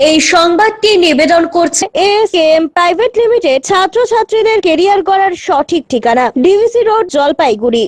এই সংবাদটি নিবেদন করছে এস এম প্রাইভেট লিমিটেড, ছাত্রছাত্রীদের কেরিয়ার করার সঠিক ঠিকানা, ডিভিসি রোড, জলপাইগুড়ি।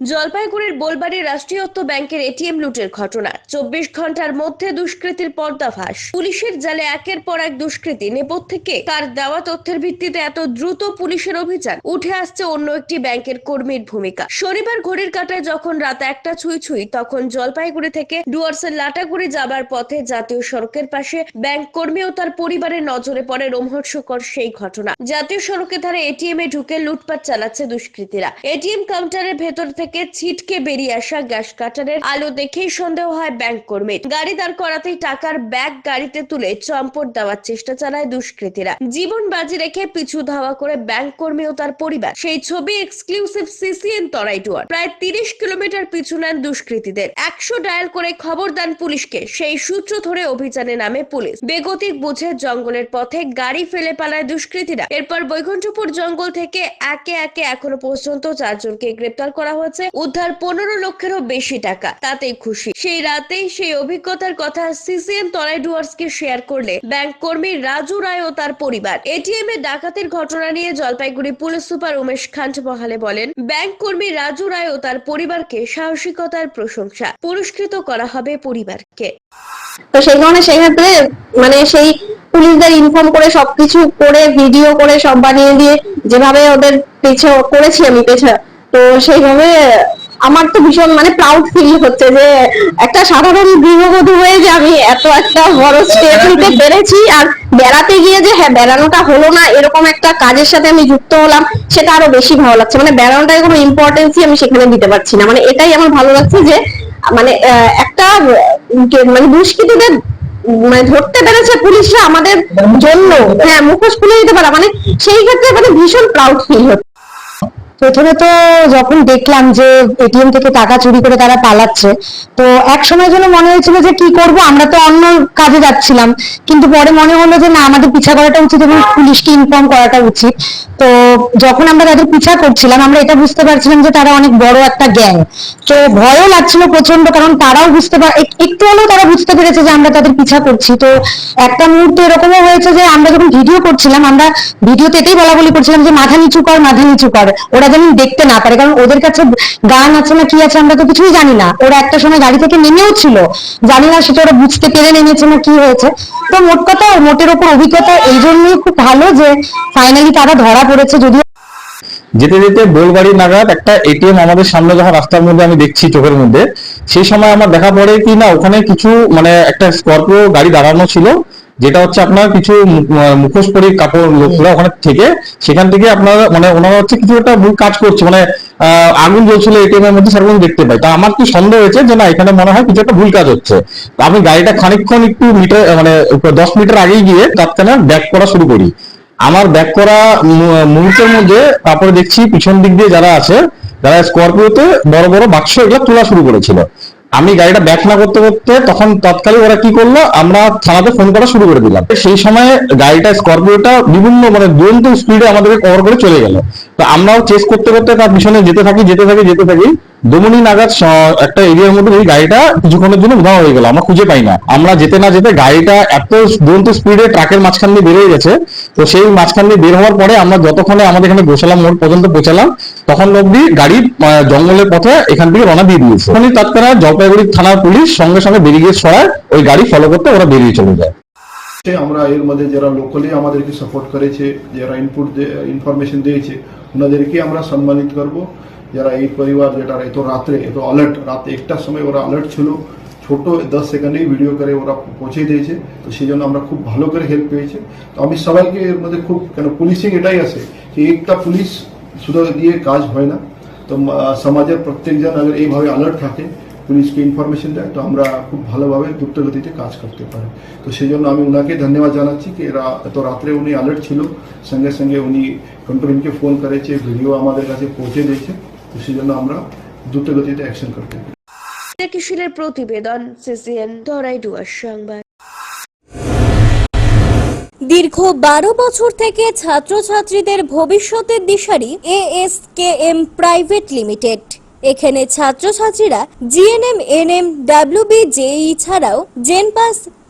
জলপাইগুড়ির বোলবাড়ি রাষ্ট্রীয়ত্ব ব্যাংকের এটিএম লুটের ঘটনা। চব্বিশ ঘণ্টার মধ্যে দুষ্কৃতির পর্দাফাশ। পুলিশের জালে একের পর এক দুষ্কৃতী নেপথ্যে তার দেওয়া তথ্যের ভিত্তিতে এত দ্রুত পুলিশের অভিযান? উঠে আসছে অন্য একটি ব্যাংকের কর্মীর ভূমিকা। শনিবার ঘড়ির কাটায় যখন রাত একটা ছুঁই ছুঁই, তখন জলপাইগুড়ি থেকে ডুয়ার্সের লাটাগুড়ি যাবার পথে জাতীয় সড়কের পাশে ব্যাংক কর্মী ও তার পরিবারের নজরে পড়ে রোমহর্ষকর সেই ঘটনা। জাতীয় সড়কে ধারে এটিএম এ ঢুকে লুটপাট চালাচ্ছে দুষ্কৃতীরা। এটিএম কাউন্টারের ভেতর থেকে ছিটকে বেরিয়ে আসা গ্যাস কাটারের আলো দেখেই সন্দেহ হয় ব্যাংক কর্মীর। গাড়ি দাঁড় করাতেই টাকার ব্যাগ গাড়িতে তুলে চম্পট দেওয়ার চেষ্টা চালায় দুষ্কৃতীরা। জীবন বাজি রেখে পিছু ধাওয়া করে ব্যাংক কর্মী ও তার পরিবার। সেই ছবি এক্সক্লুসিভ সিসিএন তরাই ডুয়ার প্রায় তিরিশ কিলোমিটার পিছু নেন দুষ্কৃতীদের। একশো ডায়াল করে খবর দেন পুলিশকে। সেই সূত্র ধরে অভিযানে নামে পুলিশ। বেগতিক বুঝে জঙ্গলের পথে গাড়ি ফেলে পালায় দুষ্কৃতীরা। এরপর বৈকুণ্ঠপুর জঙ্গল থেকে একে একে এখনও পর্যন্ত চারজনকে গ্রেপ্তার করা হয়েছে। উদ্ধার পনেরো লক্ষেরও বেশি টাকা। তাতেই খুশি। সেই রাতেই সেই অভিজ্ঞতার কথা সিসিএন তরাই ডুয়ার্সকে শেয়ার করলে ব্যাংক কর্মী রাজু রায় ও তার পরিবার। এটিএম এ ডাকাতির ঘটনা নিয়ে Jalpaiguri police super Umesh Khandbahale বলেন, ব্যাংক কর্মী রাজু রায় ও তার পরিবারকে সাহসিকতার প্রশংসা পুরস্কৃত করা হবে পরিবারকে। তো সেই কারণে সেই ক্ষেত্রে মানে সেই পুলিশদের ইনফর্ম করে সবকিছু করে ভিডিও করে সব বানিয়ে দিয়ে যেভাবে ওদের পেছে করেছি আমি পেছে তো সেইভাবে আমার তো ভীষণ মানে প্রাউড ফিল হচ্ছে যে একটা সাধারণ গৃহবধূ হয়ে যে আমি এত একটা বড় স্টেপ নিতে পেরেছি আর বেড়াতে গিয়ে যে হ্যাঁ বেড়ানোটা হলো না এরকম একটা কাজের সাথে আমি যুক্ত হলাম সেটা আরও বেশি ভালো লাগছে। মানে বেড়ানোটায় কোনো ইম্পর্টেন্সই আমি সেখানে দিতে পারছি না। মানে এটাই আমার ভালো লাগছে যে মানে একটা মানে দুষ্কৃতীদের মানে ধরতে পেরেছে পুলিশরা আমাদের জন্য হ্যাঁ মুখোশ খুলে দিতে পারা। মানে সেই ক্ষেত্রে মানে ভীষণ প্রাউড ফিল হচ্ছে। প্রথমে তো যখন দেখলাম যে এটিএম থেকে টাকা চুরি করে তারা পালাচ্ছে, তো এক সময় জন্য মনে হয়েছিল যে কি করব, আমরা তো অন্য কাজে যাচ্ছিলাম। কিন্তু পরে মনে হলো যে না, আমাদের পিছা করাটা উচিত এবং পুলিশকে ইনফর্ম করাটা উচিত। তো যখন আমরা তাদের পিছা করছিলাম, আমরা এটা বুঝতে পারছিলাম যে তারা অনেক বড় একটা গ্যাং। তো ভয়ও লাগছিল প্রচণ্ড কারণ তারাও বুঝতে পার একটু হলেও তারা বুঝতে পেরেছে যে আমরা তাদের পিছা করছি। তো একটা মুহূর্তে এরকমও হয়েছে যে আমরা যখন ভিডিও করছিলাম, আমরা ভিডিওতে এটাই বলা বলি করছিলাম যে মাথা নিচু কর, মাথা নিচু কর। ওরা যেন দেখতে না পারে। কারণ ওদের কাছে গান আছে না কি আছে আমরা তো কিছুই জানি না। ওরা একটা সময় গাড়ি থেকে নেমেও ছিল। জানি না সেটা ওরা বুঝতে পেরে নেমেছে না কি হয়েছে। তো মোট কথা, মোটের ওপর অভিজ্ঞতা এই জন্যই খুব ভালো যে ফাইনালি তারা ধরা পড়েছে যদিও যেতে যেতে বোলবাড়ি নাগাদ একটা এটিএম আমাদের সামনে যখন রাস্তার মধ্যে আমি দেখছি চোখের মধ্যে। সেই সময় আমার দেখা পড়ে কি না, ওখানে কিছু মানে একটা স্করপিও গাড়ি দাঁড়ানো ছিল। যেটা হচ্ছে আপনার কিছু মুখোশ পরি কাপড় লোকরা ওখানে থেকে, সেখান থেকে আপনার মানে ওনারা হচ্ছে কিছু একটা ভুল কাজ করছে মানে আগুন জ্বলছিল এটিএম এর মধ্যে সেরকম দেখতে পাই। তা আমার কি সন্দেহ হয়েছে যে না, এখানে মনে হয় কিছু একটা ভুল কাজ হচ্ছে। আমি গাড়িটা খানিকক্ষণ একটু মিটার মানে দশ মিটার আগেই গিয়ে তৎক্ষণাৎ ব্যাক করা শুরু করি। আমার ব্যাক করা মুহূর্তের মধ্যে তারপরে দেখছি পিছন দিক দিয়ে যারা আছে, যারা স্করপিওতে বড় বড় বাক্স এগুলো তোলা শুরু করেছিল। আমি গাড়িটা ব্যাক না করতে করতে তখন তৎকালীন ওরা কি করল? আমরা থানাতে ফোন করা শুরু করে দিলাম। সেই সময় গাড়িটা স্করপিওটা বিভিন্ন মানে দুরন্ত স্পিডে আমাদেরকে কভার করে চলে গেল। তো আমরাও চেস করতে করতে তার পিছনে যেতে থাকি যেতে থাকি যেতে থাকি। দমনি নাগাদ একটা এরিয়ার মধ্যে এই গাড়িটা কিছুক্ষণের জন্য উধাও হয়ে গেল। আমরা খুঁজে পাই না। আমরা যেতে না যেতে গাড়িটা এত দুরন্ত স্পিডে ট্রাকের মাঝখান দিয়ে বেরিয়ে গেছে। তো সেই মাঝখান দিয়ে বের হওয়ার পরে আমরা যতক্ষণে আমাদের এখানে গোসালাম মোড় পর্যন্ত পৌঁছালাম তখন অব্দি গাড়ি জঙ্গলের পথে এখান থেকে রওনা দিয়ে দিয়েছে। তখনই তৎক্ষণাৎ জলপাইগুড়ি থানার পুলিশ সঙ্গে সঙ্গে ব্যারিগেড সরায় ওই গাড়ি ফলো করতে ওরা বেরিয়ে চলে যায়। আমরা এর মধ্যে যারা লোকালি আমাদেরকে সাপোর্ট করেছে, যারা ইনপুট ইনফরমেশন দিয়েছে ওনাদেরকে আমরা সম্মানিত করব। যারা এই পরিবার যেটা এত রাত্রে, এত অ্যালার্ট রাত একটার সময় ওরা অ্যালার্ট ছিল, ছোট দশ সেকেন্ডেই ভিডিও করে ওরা পৌঁছে দিয়েছে। তো সেই জন্য আমরা খুব ভালো করে হেল্প পেয়েছি। তো আমি সবাইকে এর মধ্যে খুব, কেন পুলিশিং এটাই আছে, যে একটা পুলিশ শুধু দিয়ে কাজ হয় না। তো সমাজের প্রত্যেকজন আগে এইভাবে অ্যালার্ট থাকে, পুলিশকে ইনফরমেশন দেয়, তো আমরা খুব ভালোভাবে দ্রুতগতিতে কাজ করতে পারি। তো সেই জন্য আমি ওনাকে ধন্যবাদ জানাচ্ছি কি এত রাত্রে উনি অ্যালার্ট ছিল, সঙ্গে সঙ্গে উনি কন্ট্রোল ফোন করেছে ভিডিও আমাদের কাছে পৌঁছে দিয়েছে, তো সেই জন্য আমরা দ্রুতগতিতে অ্যাকশন করতে পারি। প্রতিবেদন সিসিএন তরাই ডুয়ার সংবাদ। দীর্ঘ বারো বছর থেকে ছাত্রছাত্রীদের ভবিষ্যতের দিশারি এএসকেএম প্রাইভেট লিমিটেড। এখানে ছাত্রছাত্রীরা জিএনএম, এনএম ডাব্লিউবি জেই ছাড়াও জেনপাস